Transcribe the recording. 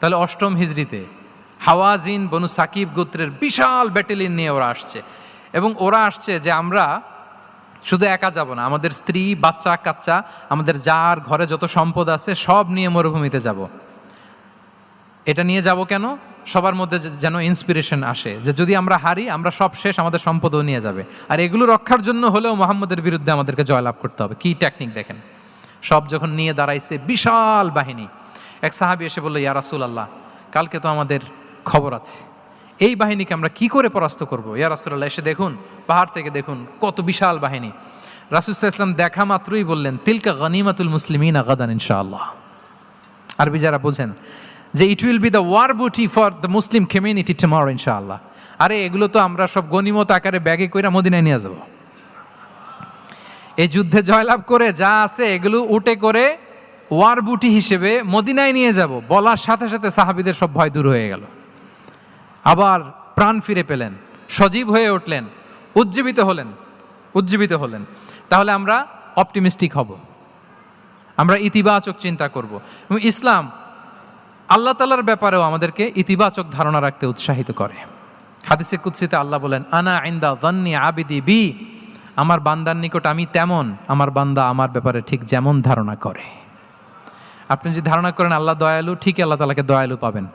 তাহলে অষ্টম হিজড়িতে হাওয়াজিন বনু সাকিব গোত্রের বিশাল ব্যাটেলিয়ন নিয়ে ওরা আসছে। এবং ওরা আসছে যে আমরা শুধু একা যাব না, আমাদের স্ত্রী, বাচ্চা, কাচ্চা, আমাদের যার ঘরে যত সম্পদ আছে সব নিয়ে মরুভূমিতে যাব। এটা নিয়ে যাব কেন? সবার মধ্যে যেন ইন্সপিরেশন আসে যে যদি আমরা হারি, আমরা সব শেষ, আমাদের সম্পদও নিয়ে যাবে। আর এগুলো রক্ষার জন্য হলেও মোহাম্মদের বিরুদ্ধে আমাদেরকে জয়লাভ করতে হবে। কি টেকনিক দেখেন? সব যখন নিয়ে দাঁড়াইছে বিশাল বাহিনী। এক সাহাবি এসে বলল, ইয়া রাসুল আল্লাহ কালকে তো আমাদের খবর আছে। এই বাহিনীকে আমরা কি করে পরাস্ত করব? ইয়া রাসুল্লাহ এসে দেখুন, পাহাড় থেকে দেখুন, কত বিশাল বাহিনী। রাসুসাহ ইসলাম দেখা মাত্রই বললেন, তিলকা গনিমাতুল মুসলিমিন আগাদান ইনশাআল্লাহ। আরবি যারা বোঝেন যে it will be the war booty for the Muslim community tomorrow ইনশাআল্লাহ। আরে, এগুলো তো আমরা সব গনিমত আকারে ব্যাগে কইরা মদিনায় নিয়ে যাব। এই যুদ্ধে জয়লাভ করে যা আছে, এগুলো উঠে করে ওয়ার বুটি হিসেবে মদিনায় নিয়ে যাব। বলার সাথে সাথে সাহাবিদের সব ভয় দূর হয়ে গেল। আবার প্রাণ ফিরে পেলেন, সজীব হয়ে উঠলেন, উজ্জীবিত হলেন উজ্জীবিত হলেন। তাহলে আমরা অপটিমিস্টিক হব। আমরা ইতিবাচক চিন্তা করব। এবং ইসলাম আল্লাহ তালার ব্যাপারেও আমাদেরকে ইতিবাচক ধারণা রাখতে উৎসাহিত করে। হাদিসে কুৎসিতে আল্লাহ বলেন, আনা আইন্দা দন্নি আবিদি বি। আমার বান্দার নিকট আমি তেমন, আমার বান্দা আমার ব্যাপারে ঠিক যেমন ধারণা করে। আপনি যদি ধারণা করেন আল্লাহ দয়ালু ঠিক আল্লাহ তালাকে দয়ালু পাবেন।